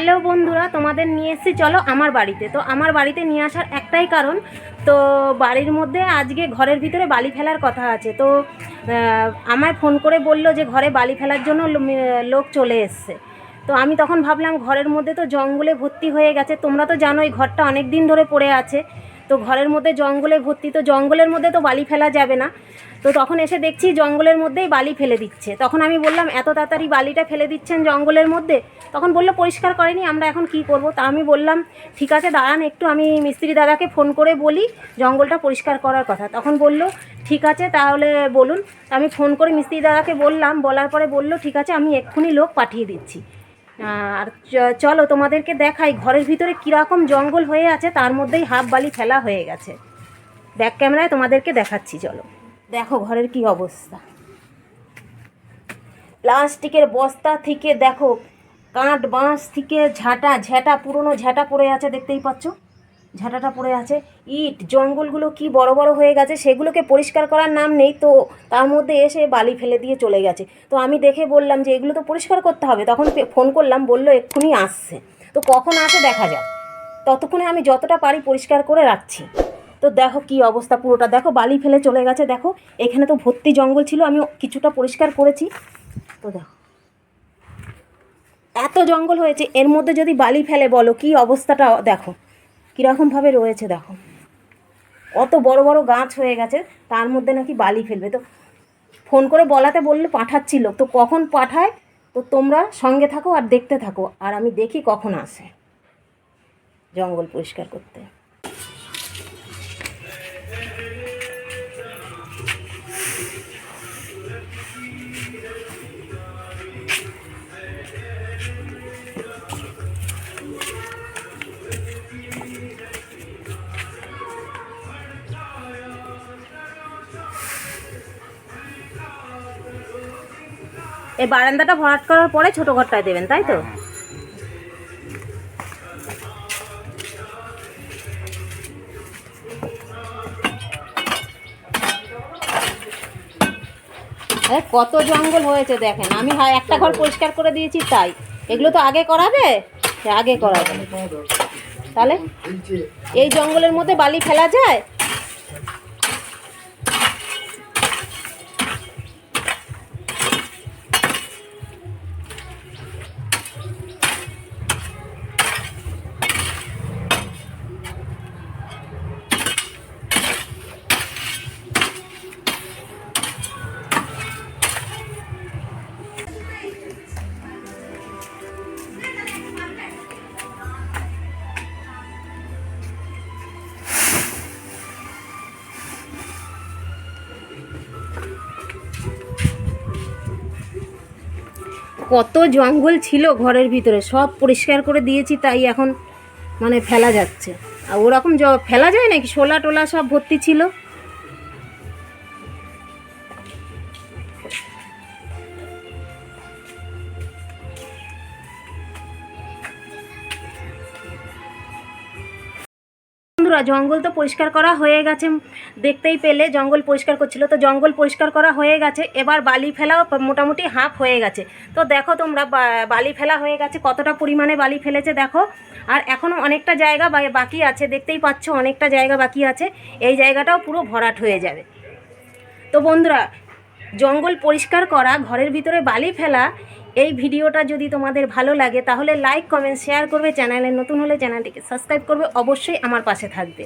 Hello বন্ধুরা, তোমাদের নিয়ে এসেছি, চলো আমার বাড়িতে। তো আমার বাড়িতে নিয়ে আসার একটাই কারণ, তো বাড়ির মধ্যে আজকে ঘরের ভিতরে বালি ফেলার কথা আছে। তো আমায় ফোন করে বলল যে ঘরে বালি ফেলার জন্য লোক চলে এসছে। তো আমি তখন ভাবলাম, ঘরের মধ্যে তো জঙ্গলে ভর্তি হয়ে গেছে, তোমরা তো জানোই ঘরটা অনেক দিন ধরে পড়ে আছে। তো ঘরের মধ্যে জঙ্গলে ভর্তি, তো জঙ্গলের মধ্যে তো বালি ফেলা যাবে না। তো তখন এসে দেখছি জঙ্গলের মধ্যেই বালি ফেলে দিচ্ছে। তখন আমি বললাম, এত তাড়াতাড়ি বালিটা ফেলে দিচ্ছেন জঙ্গলের মধ্যে? তখন বলল, পরিষ্কার করেনি, আমরা এখন কি করব? তা আমি বললাম, ঠিক আছে, দাঁড়ান একটু, আমি মিস্ত্রি দাদাকে ফোন করে বলি জঙ্গলটা পরিষ্কার করার কথা। তখন বলল, ঠিক আছে, তাহলে বলুন। আমি ফোন করে মিস্ত্রি দাদাকে বললাম, বলার পরে বলল, ঠিক আছে, আমি এক্ষুনি লোক পাঠিয়ে দিচ্ছি। আর চলো তোমাদেরকে দেখাই, ঘরের ভিতরে কীরকম জঙ্গল হয়ে আছে, তার মধ্যেই হাফ বালি ফেলা হয়ে গেছে। ব্যাক ক্যামেরায় তোমাদেরকে দেখাচ্ছি, চলো। দেখো ঘরের কি অবস্থা। প্লাস্টিকের বস্তা থেকে দেখো, কাঠ বাঁশ থেকে ঝাঁটা ঝ্যাঁটা পুরনো ঝ্যাঁটা পড়ে আছে, দেখতেই পাচ্ছ। ঝাঁটাটা পড়ে আছে। ইট, জঙ্গলগুলো কি বড় বড় হয়ে গেছে সেগুলোকে পরিষ্কার করার নাম নেই, তো তার মধ্যে এসে বালি ফেলে দিয়ে চলে গেছে। তো আমি দেখে বললাম যে এগুলো তো পরিষ্কার করতে হবে। তখন ফোন করলাম, বলল এক্ষুনি আসছে। তো কখন আসে দেখা যাক। ততক্ষণে আমি যতটা পারি পরিষ্কার করে রাখছি। তো দেখো কি অবস্থা পুরোটা। দেখো বালি ফেলে চলে গেছে, দেখো। এখানে তো ভর্তি জঙ্গল ছিল, আমি কিছুটা পরিষ্কার করেছি। তো দেখো। এত জঙ্গল হয়েছে, এর মধ্যে যদি বালি ফেলে বলো কি অবস্থাটা দেখো। কীরকমভাবে রয়েছে দেখো। অত বড় বড় গাছ হয়ে গেছে, তার মধ্যে নাকি বালি ফেলবে। তো ফোন করে বলাতে বললে পাঠাচ্ছিল, তো কখন পাঠায়? তো তোমরা সঙ্গে থাকো আর দেখতে থাকো, আর আমি দেখি কখন আসে। জঙ্গল পরিষ্কার করতে। এই বারান্দাটা ভরাট করার পরে ছোট ঘরটায় দেবেন, তাই তো? কত জঙ্গল হয়েছে দেখেন। আমি হয় একটা ঘর পরিষ্কার করে দিয়েছি তাই। এগুলো তো আগে করাবে? আগে করাবে। তাহলে? এই জঙ্গলের মধ্যে বালি ফেলা যায়? কত জঙ্গল ছিল ঘরের ভিতরে, সব পরিষ্কার করে দিয়েছি, তাই এখন মানে ফেলা যাচ্ছে। আর ওরকম ফেলা যায় নাকি? শোলা টোলা সব ভর্তি ছিল? বন্ধুরা জঙ্গল তো পরিষ্কার করা হয়ে গেছে। দেখতেই পেলে জঙ্গল পরিষ্কার করছিল। তো জঙ্গল পরিষ্কার করা হয়ে গেছে। এবার বালি ফেলাও মোটামুটি হাফ হয়ে গেছে। তো দেখো তোমরা বালি ফেলা হয়ে গেছে। কতটা পরিমাণে বালি ফেলেছে দেখো। আর এখনও অনেকটা জায়গা বাকি আছে। দেখতেই পাচ্ছ অনেকটা জায়গা বাকি আছে। এই জায়গাটাও পুরো ভরাট হয়ে যাবে। তো বন্ধুরা, জঙ্গল পরিষ্কার করা, ঘরের ভিতরে বালি ফেলা এই ভিডিওটা যদি তোমাদের ভালো লাগে, তাহলে লাইক কমেন্ট শেয়ার করবে। চ্যানেলে নতুন হলে চ্যানেলটিকে সাবস্ক্রাইব করবে। অবশ্যই আমার পাশে থাকবে।